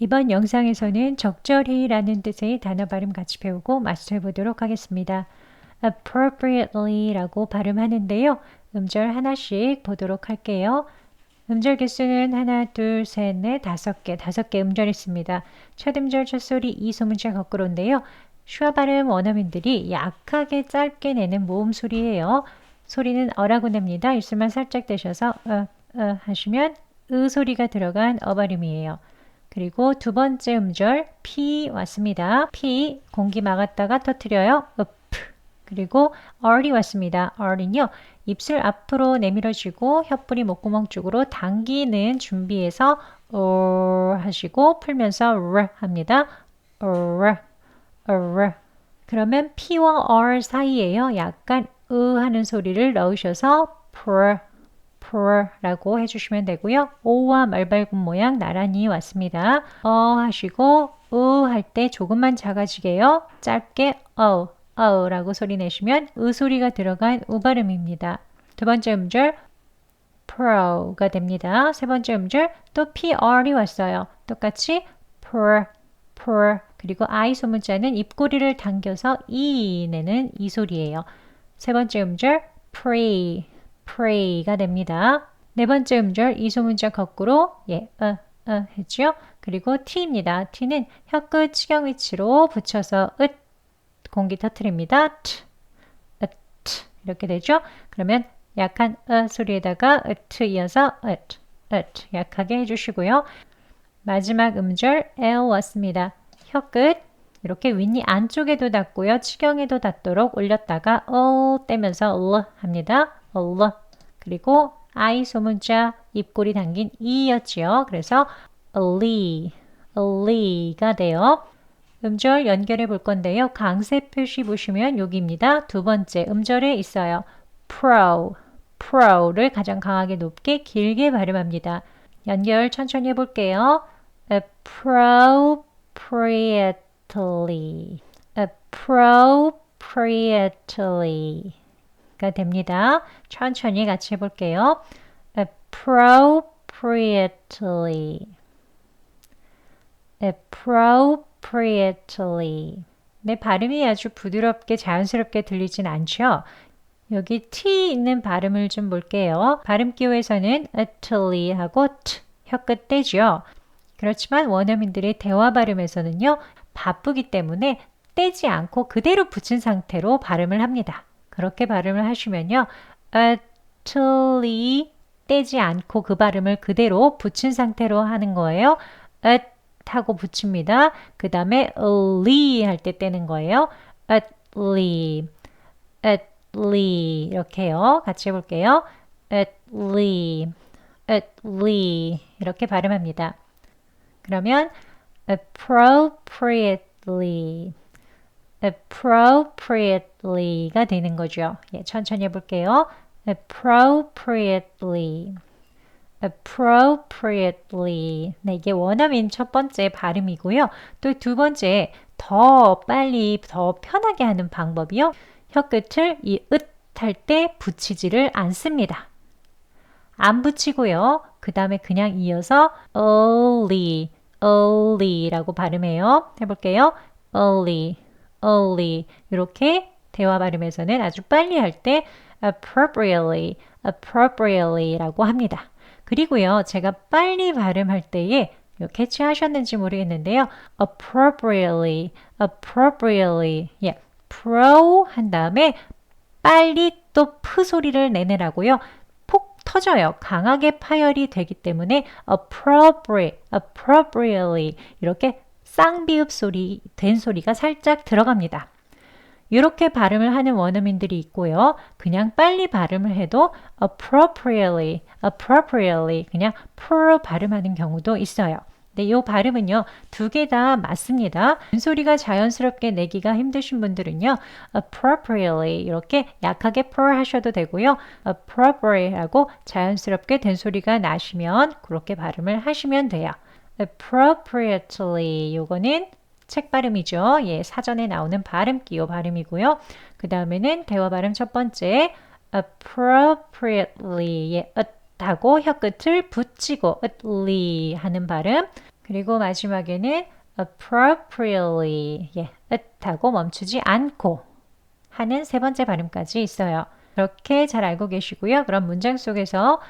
이번 영상에서는 적절히 라는 뜻의 단어 발음 같이 배우고 마스터해 보도록 하겠습니다. appropriately라고 발음하는데요. 음절 하나씩 보도록 할게요. 음절 개수는 하나, 둘, 셋, 넷, 다섯 개, 다섯 개 음절 있습니다. 첫 음절, 첫 소리, 이 소문자 거꾸로인데요. 슈아 발음 원어민들이 약하게 짧게 내는 모음 소리예요. 소리는 어라고 냅니다. 입술만 살짝 대셔서 어, 어 하시면 으 소리가 들어간 어 발음이에요. 그리고 두 번째 음절 P 왔습니다. P 공기 막았다가 터트려요. up. 그리고 R이 왔습니다. R은요. 입술 앞으로 내밀어주고 혀뿌리 목구멍 쪽으로 당기는 준비해서 어 하시고 풀면서 R 합니다. R, R. 그러면 P와 R 사이에요. 약간 으 하는 소리를 넣으셔서 pr, pr라고 해주시면 되고요. O와 말발굽 모양 나란히 왔습니다. 어 하시고 으 할 때 조금만 작아지게요. 짧게 어, 어라고 소리 내시면 으 소리가 들어간 우 발음입니다. 두 번째 음절 pro가 됩니다. 세 번째 음절 또 pr이 왔어요. 똑같이 pr, pr 그리고 I 소문자는 입꼬리를 당겨서 이 내는 이 소리예요. 세 번째 음절 pray, pray가 됩니다. 네 번째 음절 이 소문자 거꾸로 예, 어, 어 했죠. 그리고 t입니다. t는 혀끝 치경 위치로 붙여서 으 공기 터트립니다. 트, 으, 트 이렇게 되죠. 그러면 약한 으 소리에다가 으트 이어서 으트, 으트 약하게 해주시고요. 마지막 음절 L 왔습니다. 혀끝 이렇게 윗니 안쪽에도 닿고요. 치경에도 닿도록 올렸다가 어 떼면서 을 합니다. 을 그리고 I 소문자 입꼬리 당긴 이였지요. 그래서 리, 리가 돼요. 음절 연결해 볼 건데요. 강세 표시 보시면 여기입니다. 두 번째 음절에 있어요. pro, pro를 가장 강하게 높게 길게 발음합니다. 연결 천천히 해볼게요. appropriately, appropriately 가 됩니다. 천천히 같이 해볼게요. appropriately, appropriately. 내 발음이 아주 부드럽게 자연스럽게 들리진 않죠? 여기 T 있는 발음을 좀 볼게요. 발음 기호에서는 atly 하고 t 혀끝 떼죠. 그렇지만 원어민들의 대화 발음에서는요. 바쁘기 때문에 떼지 않고 그대로 붙인 상태로 발음을 합니다. 그렇게 발음을 하시면요. atly 떼지 않고 그 발음을 그대로 붙인 상태로 하는 거예요. at 타고 붙입니다. 그 다음에 리할때 떼는 거예요. at 리 이렇게요. 같이 해볼게요. at 리 이렇게 발음합니다. 그러면 appropriately, appropriately가 되는 거죠. 예, 천천히 해볼게요. appropriately. appropriately. 네, 이게 원어민 첫 번째 발음이고요. 또 두 번째, 더 빨리, 더 편하게 하는 방법이요. 혀끝을 이으할때 붙이지를 않습니다. 안 붙이고요. 그 다음에 그냥 이어서 early, early라고 발음해요. 해볼게요. early, early 이렇게 대화 발음에서는 아주 빨리 할 때 appropriately, appropriately라고 합니다. 그리고요, 제가 빨리 발음할 때에 캐치하셨는지 모르겠는데요. appropriately, appropriately. 예, pro 한 다음에 빨리 또 프 소리를 내느라고요. 폭 터져요. 강하게 파열이 되기 때문에 appropriate, appropriately 이렇게 쌍비읍 소리 된 소리가 살짝 들어갑니다. 이렇게 발음을 하는 원어민들이 있고요. 그냥 빨리 발음을 해도 appropriately, appropriately 그냥 pro 발음하는 경우도 있어요. 네, 이 발음은요, 두 개 다 맞습니다. 소리가 자연스럽게 내기가 힘드신 분들은요, appropriately 이렇게 약하게 pro 하셔도 되고요, appropriate 하고 자연스럽게 된 소리가 나시면 그렇게 발음을 하시면 돼요. Appropriately 요거는 책 발음이죠. 예, 사전에 나오는 발음 기호 발음이고요. 그 다음에는 대화 발음 첫 번째 appropriately 예, 하고 혀 끝을 붙이고 atly 하는 발음 그리고 마지막에는 appropriately. 예, ը하고 멈추지 않고 하는 세 번째 발음까지 있어요. 그렇게 잘 알고 계시고요. 그럼 문장 속에서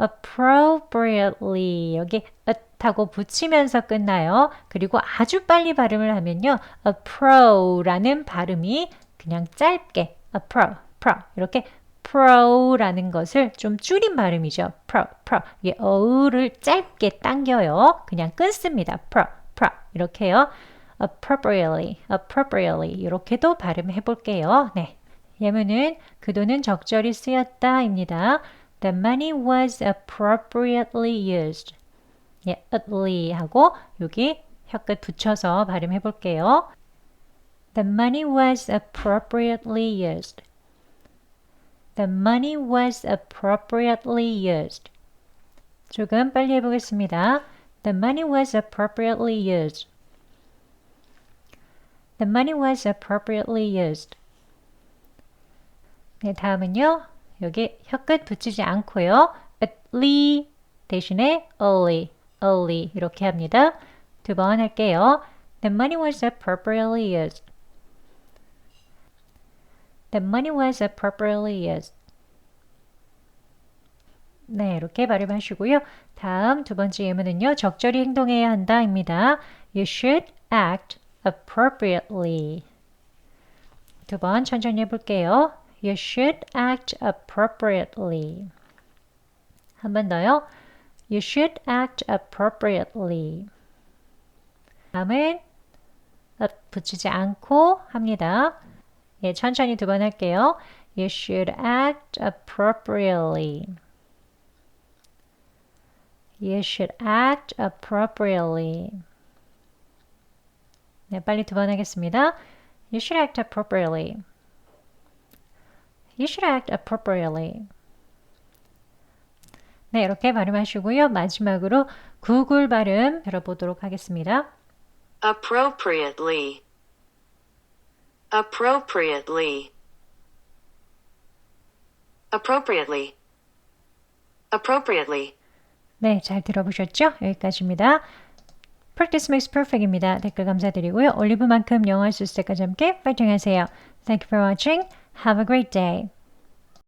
appropriately 여기 ը하고 붙이면서 끝나요. 그리고 아주 빨리 발음을 하면요. appro라는 발음이 그냥 짧게 appro, pro 이렇게 pro라는 것을 좀 줄인 발음이죠. pro, pro. 이게 어를 짧게 당겨요. 그냥 끊습니다. pro, pro. 이렇게요. appropriately, appropriately 이렇게도 발음해 볼게요. 네. 예문은 그 돈은 적절히 쓰였다입니다. The money was appropriately used. 예, atly 하고 여기 혀끝 붙여서 발음해 볼게요. The money was appropriately used. The money was appropriately used. 조금 빨리 해보겠습니다. The money was appropriately used. The money was appropriately used. 네, 다음은요. 여기 혀끝 붙이지 않고요. atly 대신에 early, early 이렇게 합니다. 두 번 할게요. The money was appropriately used. The money was appropriately used. 네, 이렇게 발음하시고요. 다음 두 번째 예문은요. 적절히 행동해야 한다입니다. You should act appropriately. 두 번 천천히 해볼게요. You should act appropriately. 한 번 더요. You should act appropriately. 다음은 붙이지 않고 합니다. 예, 천천히 두 번 할게요. You should act appropriately. You should act appropriately. 네, 빨리 두 번 하겠습니다. You should act appropriately. You should act appropriately. 네, 이렇게 발음하시고요. 마지막으로 구글 발음 들어보도록 하겠습니다. appropriately appropriately appropriately appropriately 네, 잘 들어보셨죠? 여기까지입니다. Practice makes perfect입니다. 댓글 감사드리고요. 올리브만큼 영어 할 수 있을 때까지 함께 파이팅 하세요. Thank you for watching. Have a great day.